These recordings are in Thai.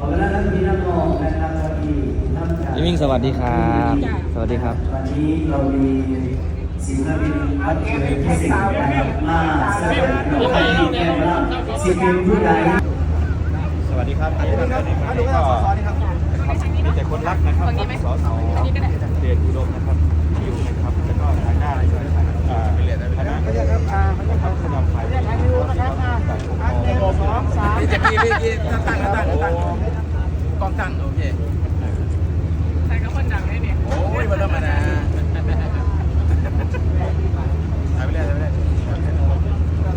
ขอเวลาท่านพี่น้องนะครับที่ท่านจากพี่มิ่งสวัสดีครับ สวัสดีครับ วันนี้เรามีศิลปินรับเชิญพิเศษนะครับมาแสดงความยินดีกับศิลปินผู้ใดสวัสดีครับอันนี้นะครับอันนี้ก็มีแต่คนรักนะครับสสเดชอุดมนะครับที่อยู่นะครับแล้วก็ทางด้านอ่าคณะนะครับคณะฝ่ายจากปกครอง พี่จะพี่พี่พี่ตั้งตั้งตั้งตั้งกล้ องตั้งโอเคใส่ก็คนดังได้เนี่ยโอ้ยมาเริ่มมานะถ่ายไปเลยถ่ายไปเลย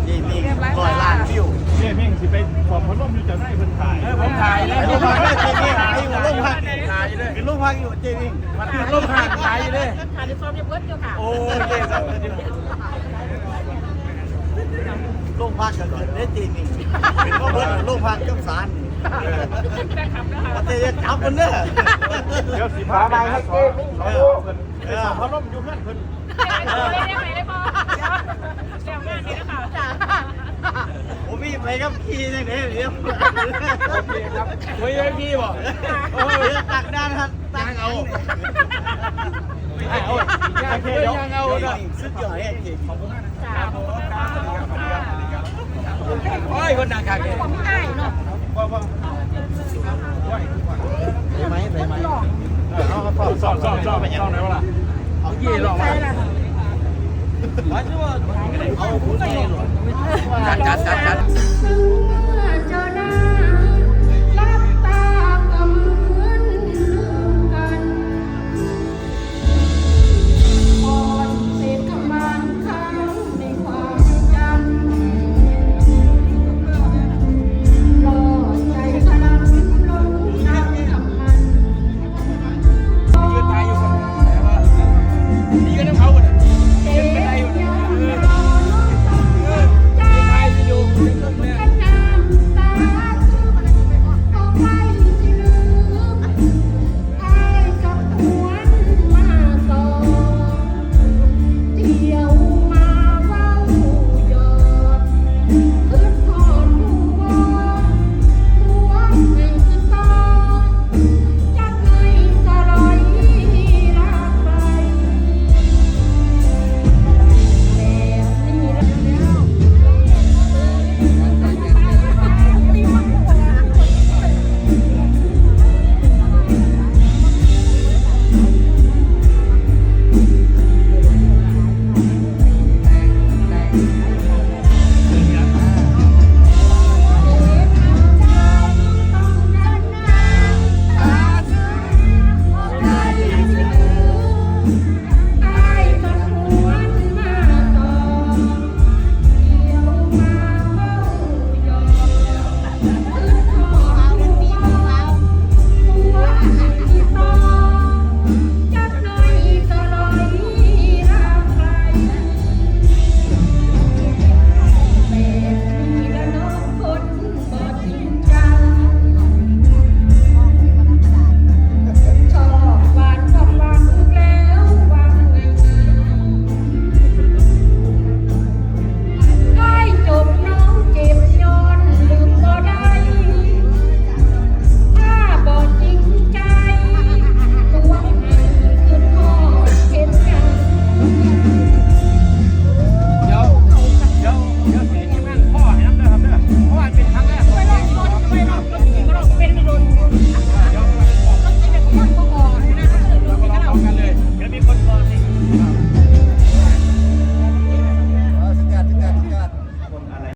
นี่นี่ร้อยล้านวิวเนี่ยเม่งสิไปขอบพัดลมอยู่จะได้เพิ่นถ่ายเออผมถ่ายเลยผมถ่ายเลยเจนี่ถ่ายอยู่ลงพักถ่ายเลยเป็นลงพักอยู่เจนี่มันเป็นลงพักถ่ายอยู่เลยถ่ายในฟอร์มยังเบิร์ดอยู่ค่ะโอ้ยเจสั บลงพักกันเลยได้เจนี่เป็นลงพักลงพักกับสารแฟนคลับนะคะเจจับมันเด้อเดี๋ยวสิพาไปให้เจ้มิ่งเขาเพิ่นไปขอบพัดลมอยู่เพื่อนเพิ่นได้ได้ไหมได้พอเดี๋ยวเดี๋ยวงานนี้นะคะจ้าผมมีไปกับขี่จังเด้เดี๋ยวโอเคครับเฮ้ยพี่บอกโอ้ยตักด้านครับตักเอาเอาโอเคเดี๋ยวเอาสุดยอดเองจริงขอบคุณมากจ้า โอ้ยคนดังคักเลยไม่ได้เนาะใส่ไหมใส่ไหมเอาสอบสอบสอบสอบไปยังไหนวะล่ะเอากี่หลอกมาเอาผู้ใหญ่หลอกจัดจัดจัด